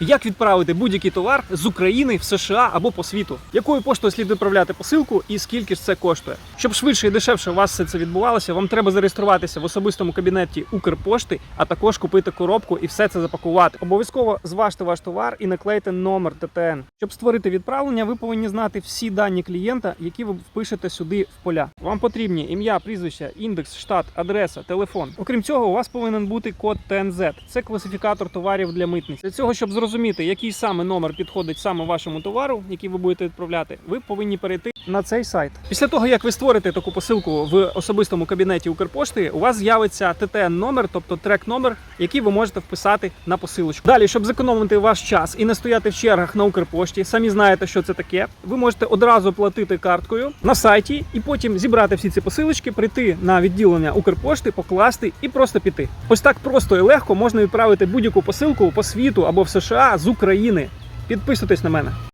Як відправити будь-який товар з України в США або по світу? Якою поштою слід відправляти посилку і скільки ж це коштує? Щоб швидше і дешевше у вас все це відбувалося, вам треба зареєструватися в особистому кабінеті Укрпошти, а також купити коробку і все це запакувати. Обов'язково зважте ваш товар і наклейте номер ТТН. Щоб створити відправлення, ви повинні знати всі дані клієнта, які ви впишете сюди в поля. Вам потрібні ім'я, прізвище, індекс, штат, адреса, телефон. Окрім цього, у вас повинен бути код ТНЗ. Це класифікатор товарів для митниць. Для цього, щоб зрозуміти, який саме номер підходить саме вашому товару, який ви будете відправляти, ви повинні перейти на цей сайт. Після того, як ви створите таку посилку в особистому кабінеті Укрпошти, у вас з'явиться ТТН номер, тобто трек номер, який ви можете вписати на посилочку. Далі, щоб зекономити ваш час і не стояти в чергах на Укрпошті, самі знаєте, що це таке. Ви можете одразу платити карткою на сайті і потім зібрати всі ці посилочки, прийти на відділення Укрпошти, покласти і просто піти. Ось так просто і легко можна відправити будь-яку посилку по світу або в США з України. Підписуйтесь на мене.